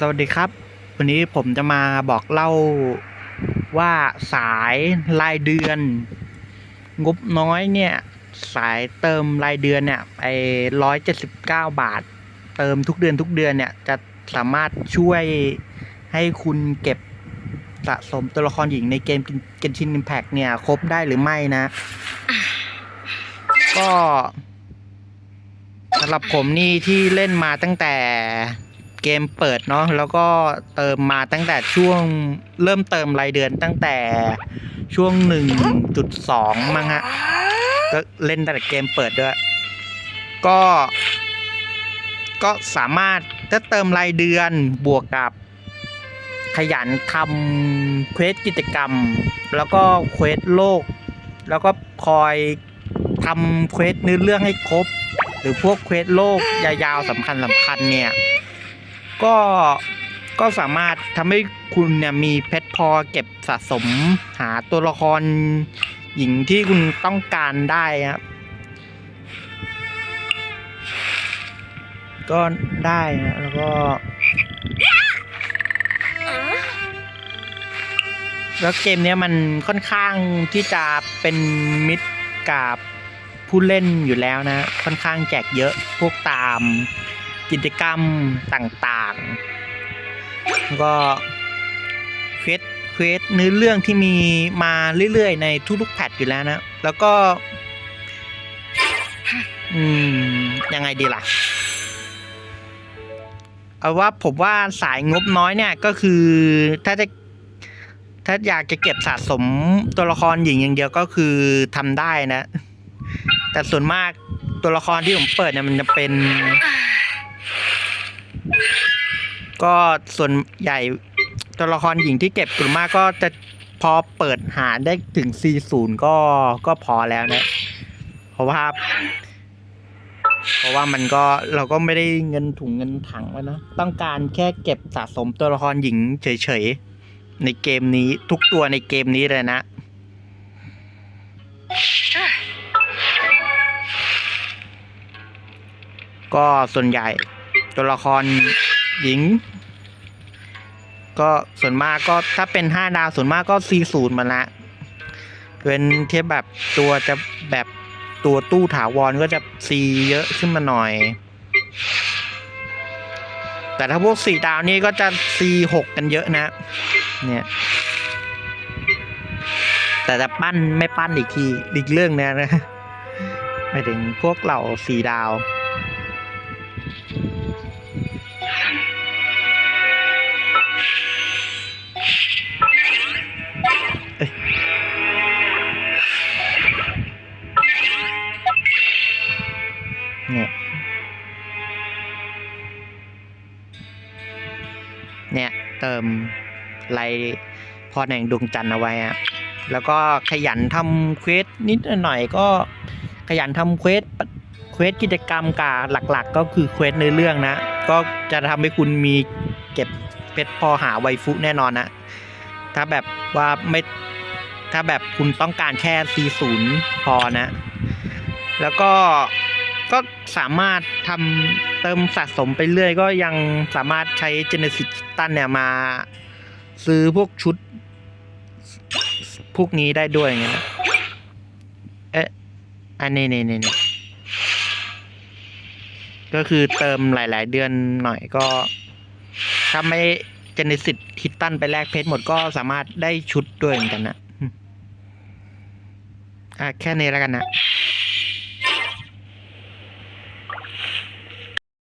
สวัสดีครับ วันนี้ผมจะมาบอกเล่าว่าสายรายเดือน งบน้อยเนี่ย สายเติมรายเดือนเนี่ยไอ้ร้อยเจ็ดสิบเก้าบาท เติมทุกเดือนทุกเดือนเนี่ยจะสามารถช่วยให้คุณเก็บสะสมตัวละครหญิงในเกมเกนชินอิมแพ t เนี่ย ครบได้หรือไม่นะ ก็สำหรับผมนี่ที่เล่นมาตั้งแต่ เกมเปิดเนาะแล้วก็เติมมาตั้งแต่ช่วงเริ่มเติมรายเดือนตั้งแต่ช่วง 1.2 มั้งฮะก็เล่นตั้งแต่เกมเปิดด้วย ก็ ก็สามารถถ้าเติมรายเดือนบวกกับขยันทำเควสกิจกรรม แล้วก็เควสโลก แล้วก็คอยทำเควสเนื้อเรื่องให้ครบ หรือพวกเควสโลกยาวๆสำคัญสำคัญเนี่ย ก็ก็สามารถทำให้คุณเนี่ยมีเพชรพอเก็บสะสมหาตัวละครหญิงที่คุณต้องการได้ครับ ก็ได้นะแล้วก็แล้วเกมนี้มันค่อนข้างที่จะเป็นมิตรกับผู้เล่นอยู่แล้วนะ ค่อนข้างแจกเยอะพวกตาม กิจกรรมต่างๆ แล้วก็เควสเควสเนื้อเรื่องที่มีมาเรื่อยๆ ในทุกๆแพทอยู่แล้วนะ แล้วก็ อืม ยังไงดีล่ะ เอาว่าผมว่าสายงบน้อยเนี่ยก็คือถ้าจะถ้าอยากจะเก็บสะสมตัวละครหญิงอย่างเดียวก็คือทำได้นะ แต่ส่วนมากตัวละครที่ผมเปิดเนี่ยมันจะเป็น ก็ส่วนใหญ่ตัวละครหญิงที่เก็บส่วนมมากก็จะพอเปิดหาได้ถึง 40 ก็ก็พอแล้วนะ เพราะว่า เพราะว่ามันก็เราก็ไม่ได้เงินถุงเงินถังแล้วนะต้องการแค่เก็บสะสมตัวละครหญิงเฉยๆ ในเกมนี้ทุกตัวในเกมนี้เลยนะ ก็ส่วนใหญ่ ตัวละครหญิง ก็ส่วนมากก็ถ้าเป็นห้าดาวส่วนมากก็ซีศูนย์มาละเป็นเทียบแบบตัวจะแบบตัวตู้ถาวรก็จะซีเยอะขึ้นมาหน่อย แต่ถ้าพวกสี่ดาวนี่ก็จะซีหกกันเยอะนะ เนี่ยแต่จะปั้นไม่ปั้นอีกทีอีกเรื่องนี้ยนะหมายถึงพวกเหล่าสี่ดาว เนี่ยเนี่ยเติมไลพอแห่งดวงจันทร์เอาไว้อะแล้วก็ขยันทำเควสนิดหน่อยก็ขยันทำเควสเควสกิจกรรมกาหลักๆ ก็คือเควสในเรื่องนะ ก็จะทำให้คุณมีเก็บเพชรพอหาไวฟุแน่นอนนะถ้าแบบว่าไม่ถ้าแบบคุณต้องการแค่ C0 พอนะ แล้วก็ ก็สามารถทำเติมสะสมไปเรื่อยก็ยังสามารถใช้ Genesis ตันเนี่ยมาซื้อพวกชุด พวกนี้ได้ด้วยไงนะเอ๊ะอันนี้นี่นี่นี่ก็คือเติมหลาย ๆ เดือนหน่อยก็ ถ้าไม่เจเนซิตคิตตันไปแลกเพชรหมดก็สามารถได้ชุดด้วยเหมือนกันนะอืมอะแค่นี้แล้วกันนะ